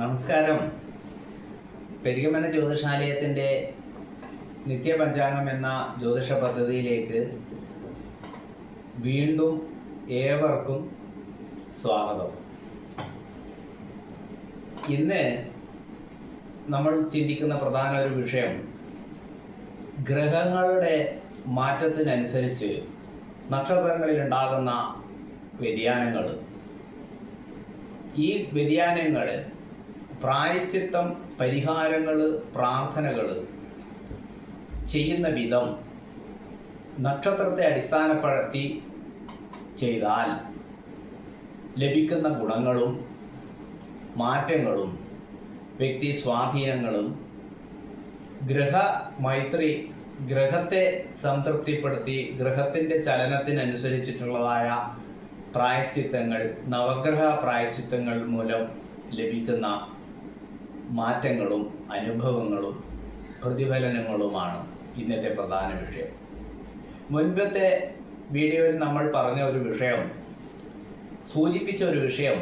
നമസ്കാരം. പെരികമന ജ്യോതിഷാലയത്തിന്റെ നിത്യപഞ്ചാംഗം എന്ന ജ്യോതിഷ പദ്ധതിയിലേക്ക് വീണ്ടും ഏവർക്കും സ്വാഗതം. ഇന്ന് നമ്മൾ ചിന്തിക്കുന്ന പ്രധാന ഒരു വിഷയം ഗ്രഹങ്ങളുടെ മാറ്റത്തിനനുസരിച്ച് നക്ഷത്രങ്ങളിൽ ഉണ്ടാകുന്ന വ്യതിയാനങ്ങൾ ഈ വ്യതിയാനങ്ങൾ പ്രായശ്ചിത്തം പരിഹാരങ്ങൾ പ്രാർത്ഥനകൾ ചെയ്യുന്ന വിധം നക്ഷത്രത്തെ അടിസ്ഥാനപ്പെടുത്തി ചെയ്താൽ ലഭിക്കുന്ന ഗുണങ്ങളും മാറ്റങ്ങളും വ്യക്തി സ്വാധീനങ്ങളും ഗ്രഹ മൈത്രി ഗ്രഹത്തെ സംതൃപ്തിപ്പെടുത്തി ഗ്രഹത്തിന്റെ ചലനത്തിനനുസരിച്ചിട്ടുള്ളതായ പ്രായശ്ചിത്തങ്ങൾ നവഗ്രഹ പ്രായശ്ചിത്തങ്ങൾ മൂലം ലഭിക്കുന്ന മാറ്റങ്ങളും അനുഭവങ്ങളും പ്രതിഫലനങ്ങളുമാണ് ഇന്നത്തെ പ്രധാന വിഷയം. മുൻപത്തെ വീഡിയോയിൽ നമ്മൾ പറഞ്ഞ ഒരു വിഷയം സൂചിപ്പിച്ച ഒരു വിഷയം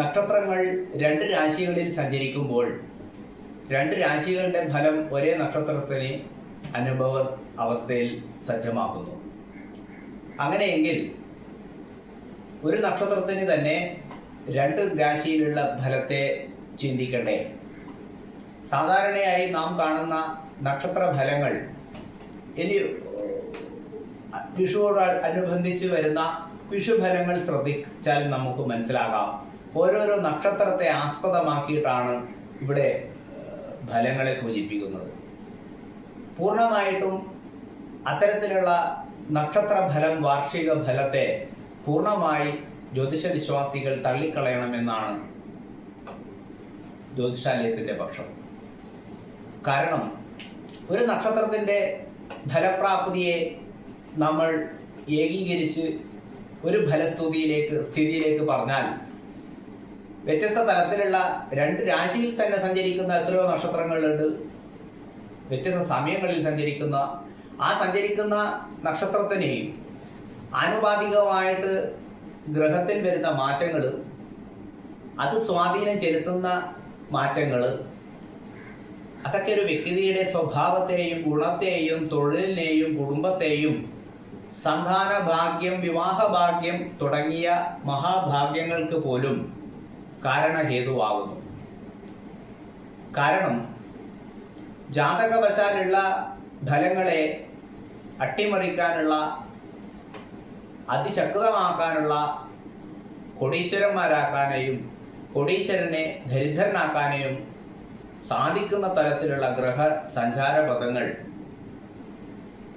നക്ഷത്രങ്ങൾ രണ്ട് രാശികളിൽ സഞ്ചരിക്കുമ്പോൾ രണ്ട് രാശികളുടെ ഫലം ഒരേ നക്ഷത്രത്തിന് അനുഭവ അവസ്ഥയിൽ സജ്ജമാക്കുന്നു. അങ്ങനെയെങ്കിൽ ഒരു നക്ഷത്രത്തിന് തന്നെ രണ്ട് രാശിയിലുള്ള ഫലത്തെ ചിന്തിക്കണ്ടേ? സാധാരണയായി നാം കാണുന്ന നക്ഷത്ര ഫലങ്ങൾ ഇനി വിഷുവോട് അനുബന്ധിച്ച് വരുന്ന വിഷുഫലങ്ങൾ ശ്രദ്ധിച്ചാൽ നമുക്ക് മനസ്സിലാകാം. ഓരോരോ നക്ഷത്രത്തെ ആസ്പദമാക്കിയിട്ടാണ് ഇവിടെ ഫലങ്ങളെ സൂചിപ്പിക്കുന്നത്. പൂർണമായിട്ടും അത്തരത്തിലുള്ള നക്ഷത്ര ഫലം വാർഷിക ഫലത്തെ പൂർണമായി ജ്യോതിഷ വിശ്വാസികൾ തള്ളിക്കളയണമെന്നാണ് ജ്യോതിഷാലയത്തിന്റെ പക്ഷം. കാരണം ഒരു നക്ഷത്രത്തിന്റെ ഫലപ്രാപ്തിയെ നമ്മൾ ഏകീകരിച്ച് ഒരു ഫലസ്തുതിയിലേക്ക് സ്ഥിതിയിലേക്ക് പറഞ്ഞാൽ വ്യത്യസ്ത തലത്തിലുള്ള രണ്ട് രാശിയിൽ തന്നെ സഞ്ചരിക്കുന്ന എത്രയോ നക്ഷത്രങ്ങളുണ്ട്. വ്യത്യസ്ത സമയങ്ങളിൽ സഞ്ചരിക്കുന്ന ആ സഞ്ചരിക്കുന്ന നക്ഷത്രത്തിനെയും ആനുപാതികമായിട്ട് ഗ്രഹത്തിൽ വരുന്ന മാറ്റങ്ങൾ അത് സ്വാധീനം ചെലുത്തുന്ന മാറ്റങ്ങൾ അതൊക്കെ ഒരു വ്യക്തിയുടെ സ്വഭാവത്തെയും ഗുണത്തെയും തൊഴിലിനെയും കുടുംബത്തെയും സന്താന ഭാഗ്യം വിവാഹഭാഗ്യം തുടങ്ങിയ മഹാഭാഗ്യങ്ങൾക്ക് പോലും കാരണഹേതുവാകുന്നു. കാരണം ജാതകവശാലുള്ള ഫലങ്ങളെ അട്ടിമറിക്കാനുള്ള അതിശക്തമാക്കാനുള്ള കൊടീശ്വരന്മാരാക്കാനെയും കൊടീശ്വരനെ ദരിദ്രനാക്കാനും സാധിക്കുന്ന തരത്തിലുള്ള ഗ്രഹ സഞ്ചാര പദങ്ങൾ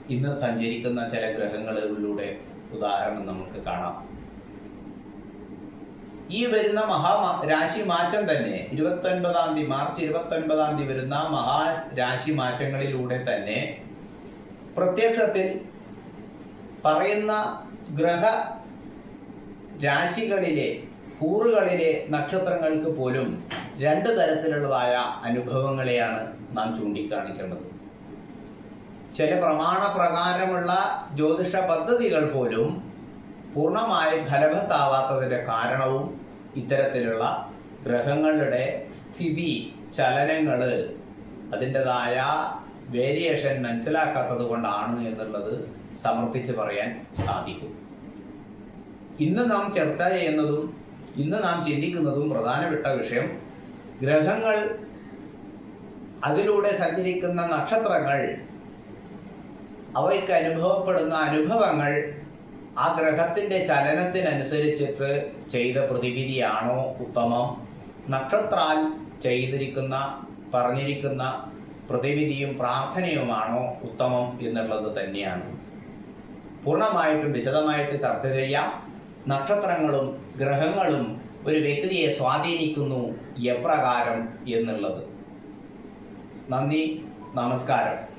ഇന്ന് സഞ്ചരിക്കുന്ന ചില ഗ്രഹങ്ങളിലൂടെ ഉദാഹരണം നമുക്ക് കാണാം. ഈ വരുന്ന മഹാ രാശി മാറ്റം തന്നെ ഇരുപത്തൊൻപതാം തീയതി മാർച്ച് ഇരുപത്തൊൻപതാം തീയതി വരുന്ന മഹാരാശി മാറ്റങ്ങളിലൂടെ തന്നെ പ്രത്യക്ഷത്തിൽ പറയുന്ന ഗ്രഹ രാശികളിലെ കൂറുകളിലെ നക്ഷത്രങ്ങൾക്ക് പോലും രണ്ട് തരത്തിലുള്ളതായ അനുഭവങ്ങളെയാണ് നാം ചൂണ്ടിക്കാണിക്കേണ്ടത്. ചില പ്രമാണ പ്രകാരമുള്ള ജ്യോതിഷ പദ്ധതികൾ പോലും പൂർണമായി ഫലഭത്താവാത്തതിന്റെ കാരണവും ഇത്തരത്തിലുള്ള ഗ്രഹങ്ങളുടെ സ്ഥിതി ചലനങ്ങൾ അതിന്റെതായ വേരിയേഷൻ മനസ്സിലാക്കാത്തത് കൊണ്ടാണ് എന്നുള്ളത് സമർത്ഥിച്ച് പറയാൻ സാധിക്കും. ഇന്ന് നാം ചർച്ച ചെയ്യുന്നതും ഇന്ന് നാം ചിന്തിക്കുന്നതും പ്രധാനപ്പെട്ട വിഷയം ഗ്രഹങ്ങൾ അതിലൂടെ സഞ്ചരിക്കുന്ന നക്ഷത്രങ്ങൾ അവയ്ക്ക് അനുഭവപ്പെടുന്ന അനുഭവങ്ങൾ ആ ഗ്രഹത്തിന്റെ ചലനത്തിനനുസരിച്ചിട്ട് ചെയ്ത പ്രതിവിധിയാണോ ഉത്തമം? നക്ഷത്രാൽ ചെയ്തിരിക്കുന്ന പറഞ്ഞിരിക്കുന്ന പ്രതിവിധിയും പ്രാർത്ഥനയുമാണോ ഉത്തമം എന്നുള്ളത് തന്നെയാണ്. പൂർണമായിട്ടും വിശദമായിട്ട് ചർച്ച ചെയ്യാം. നക്ഷത്രങ്ങളും ഗ്രഹങ്ങളും ഒരു വ്യക്തിയെ സ്വാധീനിക്കുന്നു എപ്രകാരം എന്നുള്ളത്. നന്ദി നമസ്കാരം.